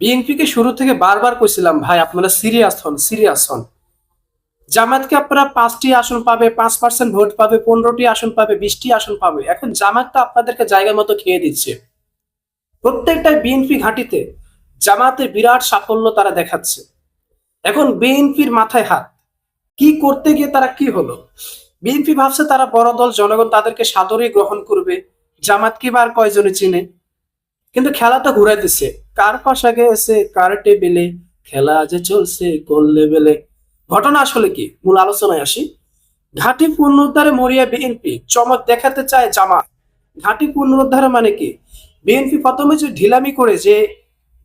বিএনপিকে শুরু থেকে বারবার কইছিলাম, ভাই, আপনারা সিরিয়াস হন সিরিয়াস হন। জামাতকে আপনারা পাঁচটি আসন পাবে, পাঁচ পার্সেন্ট ভোট পাবে, পনেরোটি আসন পাবে, বিশটি আসন পাবে। এখন জামাতটা আপনাদেরকে জায়গা মতো খেয়ে দিচ্ছে। প্রত্যেকটা বিএনপি ঘাঁটিতে জামাতের বিরাট সাফল্য তারা দেখাচ্ছে। এখন বিএনপির মাথায় হাত, কি করতে গিয়ে তারা কি হলো? বিএনপি ভাবছে তারা বড় দল, জনগণ তাদেরকে সাদরে গ্রহণ করবে। জামাত কি বার কয়জনে চিনে? কিন্তু খেলা তো ঘুরাই কার পাশা গেছে কার টেবিলে খেলা যে চলছে, কোন লেভেলে? ঘটনা আসলে কি? মূল আলোচনায় আসি। ঘাঁটি পুনরুদ্ধারে মরিয়া বিএনপি চমক দেখাতে চায় জামা ঘাঁটি পুনরুদ্ধারে মানে কি? বিএনপি প্রথমে যে ঢিলামি করে যে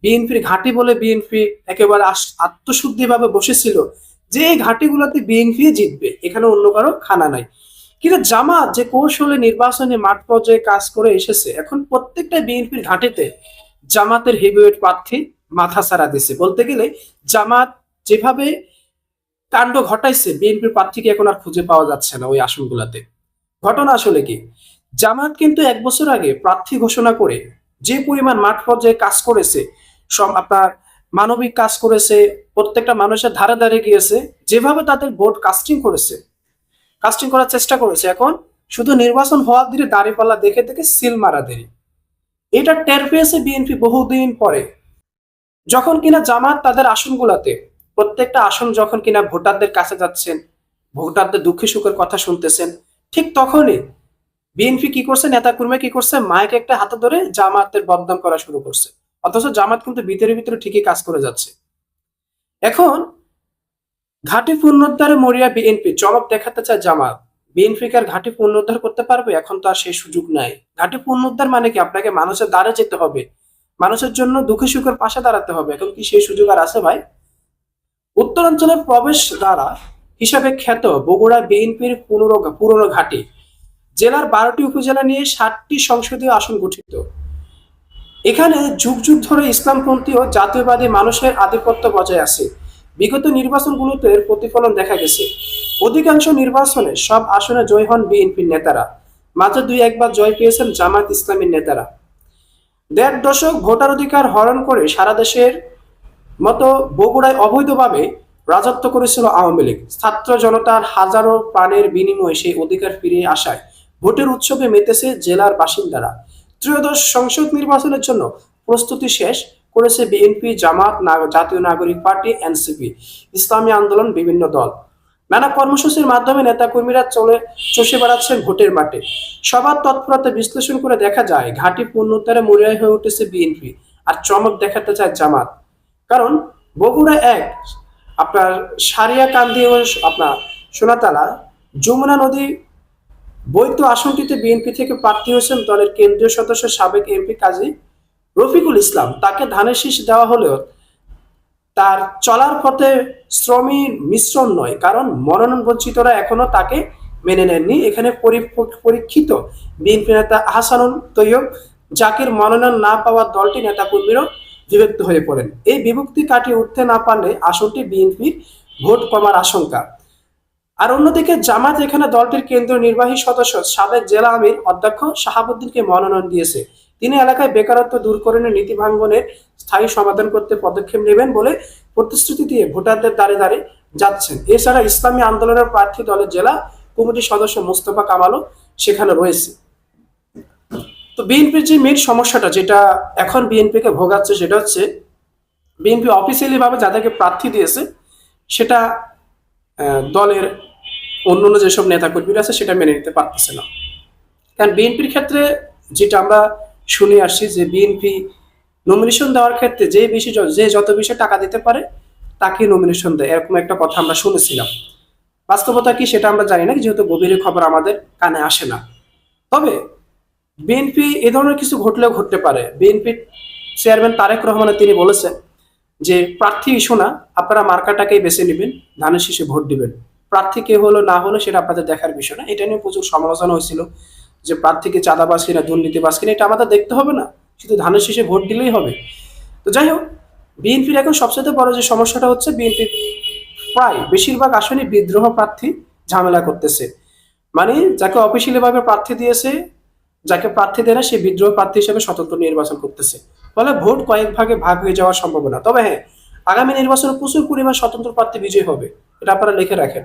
বিএনপির ঘাঁটি বলে বিএনপি একেবারে আত্মশুদ্ধিভাবে বসেছিল, যে এই ঘাঁটিগুলোতে বিএনপি জিতবে, এখানে অন্য কারও খানা নাই। কিন্তু জামাত যে কৌশলে নির্বাচনে মাঠ পর্যায়ে কাজ করে এসেছে, এখন প্রত্যেকটা বিএনপির ঘাঁটিতে জামাতের হেভিওয়েট প্রার্থী মাথা ছাড়া দিছে। বলতে গেলে জামাত যেভাবে কাণ্ড ঘটাইছে, বিএনপির প্রার্থীকে এখন আর খুঁজে পাওয়া যাচ্ছে না ওই আসনগুলোতে। ঘটনা আসলে কি? জামাত কিন্তু এক বছর আগে প্রার্থী ঘোষণা করে যে পরিমাণ মাঠ পর্যায়ে কাজ করেছে সব আপনার মানবিক কাজ করেছে, প্রত্যেকটা মানুষের ধারে ধারে গিয়েছে, যেভাবে তাদের ভোট কাস্টিং করেছে কাস্টিং করার চেষ্টা করেছে এখন। শুধু নির্বাচন হওয়ার দিনে দাঁড়িপাল্লা দেখে দেখে সিল মারা দেরি। এটা টের পেয়েছে বিএনপি বহুদিন পরে। যখন কিনা জামাত তাদের আসনগুলাতে, প্রত্যেকটা আসন যখন কিনা ভোটারদের কাছে যাচ্ছেন, ভোটারদের দুঃখে সুখের কথা শুনতেছেন, ঠিক তখনই বিএনপি কি করছে নেতা কর্মী কি করছে, মাইক একটা হাতে ধরে জামাতের বদনাম করা শুরু করছে। অথচ জামাত কিন্তু ভিতরে ভিতরে ঠিকই কাজ করে যাচ্ছে। এখন ঘাটি পুনরুদ্ধারে মরিয়া বিএনপি চমক দেখাতে চায় জামাত। বিএনপি আর ঘাটি পুনরুদ্ধার করতে পারবে, এখন তো আর সেই সুযোগ নাই। ঘাটি পুনরুদ্ধার মানে কি? আপনাকে মানুষের দ্বারে যেতে হবে। মানুষের জন্য দুঃখে সুখের পাশে দাঁড়াতে হবে। এখন কি সেই সুযোগ আর আছে ভাই? উত্তরাঞ্চলের প্রবেশ দ্বারা হিসাবে খ্যাত বগুড়া বিএনপির পুনর পুরনো ঘাটি। জেলার বারোটি উপজেলা নিয়ে ষাটটি সংসদীয় আসন গঠিত। এখানে যুগ যুগ ধরে ইসলামপন্থী ও জাতীয়বাদী মানুষের আধিপত্য বজায় আছে। বিগত নির্বাচনগুলোতে এর প্রতিফলন দেখা গেছে। অধিকাংশ নির্বাচনে সব আসনে জয় হন বিএনপির নেতারা। মাত্র দুই একবার জয় পেয়েছেন জামাত ইসলামীর নেতারা। দেড় দশক ভোটার অধিকার হরণ করে সারা দেশের মতো বগুড়ায় অবৈধভাবে রাজত্ব করেছিল আওয়ামী লীগ। ছাত্র জনতার হাজারো প্রাণের বিনিময়ে সেই অধিকার ফিরিয়ে আসায় ভোটের উৎসবে মেতেছে জেলার বাসিন্দারা। ত্রয়োদশ সংসদ নির্বাচনের জন্য প্রস্তুতি শেষ। করেছে বিএনপি, জামাত জাতীয় নাগরিক পার্টি, এনসিপি। ইসলামী আন্দোলন, বিভিন্ন দল। নানা কর্মসূচির মাধ্যমে নেতাকর্মীরা চলে চষে বেড়াচ্ছেন ভোটের মাঠে। সবার তৎপরতা বিশ্লেষণ করে দেখা যায়, ঘাটি পূর্ণতারে মরিয়া হয়ে উঠেছে বিএনপি আর চমক দেখাতে চায় জামাত। কারণ বগুড়া এক, আপনার সারিয়াকান্দি ও আপনার সোনাতলা, যমুনা নদী বৈধ আসনটিতে বিএনপি থেকে প্রার্থী হয়েছেন দলের কেন্দ্রীয় সদস্য সাবেক এমপি কাজী রফিকুল ইসলাম, তাকে ধানের শীষ দেওয়া হলেও তার চলার পথে শ্রমীর মিশ্রণ নয়, কারণ মনোনয়ন বঞ্চিতরা এখনও তাকে মেনে নেননি। এখানে পরি- পরীক্ষিত বিএনপি নেতা আহসানুল তৈয়ব, জাকির মনোনয়ন না পাওয়া দলটি নেতাকর্মীরও বিভক্ত হয়ে পড়েন। এই বিভক্তি কাটিয়ে উঠতে না পারলে আসনটি বিএনপির ভোট কমার আশঙ্কা। আর অন্যদিকে জামাত এখানে দলটির কেন্দ্রীয় নির্বাহী সদস্য সাবেক জেলা আমির অধ্যক্ষ শাহাবুদ্দিনকে মনোনয়ন দিয়েছে। তিনি এলাকায় বেকারত্ব দূর করে নীতি ভাঙ্গনের স্থায়ী সমাধান করতে পদক্ষেপ নেবেন বলে প্রতিশ্রুতি দিয়ে ভোটারদের দ্বারে দ্বারে যাচ্ছেন। এছাড়া ইসলামী আন্দোলনের প্রার্থী দলের জেলা কমিটির সদস্য মোস্তফা কামালও সেখানে রয়েছে। তো বিএনপির যে মেন সমস্যাটা যেটা এখন বিএনপিকে ভোগাচ্ছে সেটা হচ্ছে বিএনপি অফিসিয়ালি ভাবে যাদেরকে প্রার্থী দিয়েছে সেটা আহ, দলের অন্য যেসব নেতাকর্মীরা আছে সেটা মেনে নিতে পারতেছে না। কারণ বিএনপির ক্ষেত্রে যেটা আমরা শুনে আসছি যে বিএনপি নমিনেশন দেওয়ার ক্ষেত্রে যে বেশি যে যত বেশি টাকা দিতে পারে তাকে নমিনেশন দেয়, এরকম একটা কথা আমরা শুনেছিলাম। বাস্তবতা কি সেটা আমরা জানি না, যেহেতু গভীরের খবর আমাদের কানে আসে না। তবে বিএনপি এ ধরনের কিছু ঘটলেও ঘটতে পারে। বিএনপির চেয়ারম্যান তারেক রহমানের তিনি বলেছেন যে, প্রার্থী ইস্যু না, আপনারা মার্কাটাকেই বেছে নেবেন, ধানের শীষে ভোট দিবেন। প্রার্থী কে হলো, না হলো সেটা আপনাদের দেখার বিষয় না। এটা নিয়ে প্রচুর সমালোচনা হয়েছিল যে প্রার্থীকে চাঁদাবাজ কিনা, দুর্নীতিবাজ কিনা, এটা আমাদের দেখতে হবে না। শুধু ধানের শেষে ভোট দিলেই হবে। তো যাই হোক, বিএনপির এখন সবচেয়ে বড় যে সমস্যাটা হচ্ছে, বিএনপি প্রায় বেশিরভাগ আসনে বিদ্রোহ প্রার্থী ঝামেলা করতেছে। মানে যাকে অফিসিয়ালি ভাবে প্রার্থী দিয়েছে, যাকে প্রার্থী দেয় না, সে বিদ্রোহ প্রার্থী হিসেবে স্বতন্ত্র নির্বাচন করতেছে। ফলে ভোট কয়েক ভাগে ভাগ হয়ে যাওয়ার সম্ভাবনা। তবে হ্যাঁ আগামী নির্বাচনে প্রচুর পরিমাণ স্বতন্ত্র প্রার্থী বিজয় হবে, এটা আপনারা লিখে রাখেন।